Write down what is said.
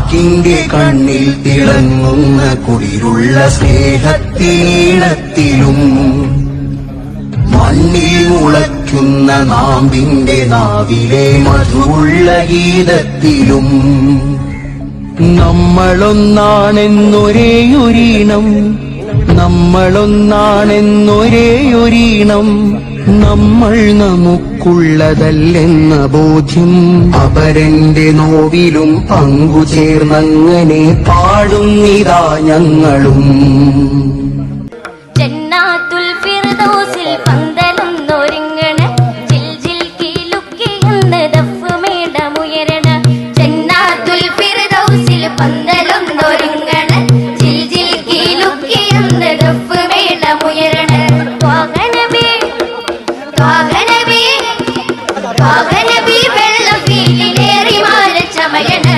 കാറ്റിന്റെ കണ്ണിൽ തിളങ്ങുന്ന കുളിരുള്ള സ്നേഹത്തിനീളത്തിലും മണ്ണിൽ മുളയ്ക്കുന്ന നാമ്പിന്റെ നാവിലെ മധുവുള്ള ഗീതത്തിലും നമ്മളൊന്നാണെന്നൊരേയൊരീണം നമ്മളൊന്നാണെന്നൊരേയൊരീണം. നമ്മൾ നമുക്കുള്ളതല്ലെന്ന ബോധ്യം. അപരന്റെ നോവിലും പങ്കുചേർന്നങ്ങനെ പാടുന്നിതാ ഞങ്ങളും. പന്തലൊന്നൊരുങ്ങണ ജിൽ ജിൽ കീലുക്കിയെന്ന് വാഹനബി വാഹനബി വെള്ളം ഫീലിലേറി മാല ചമയണ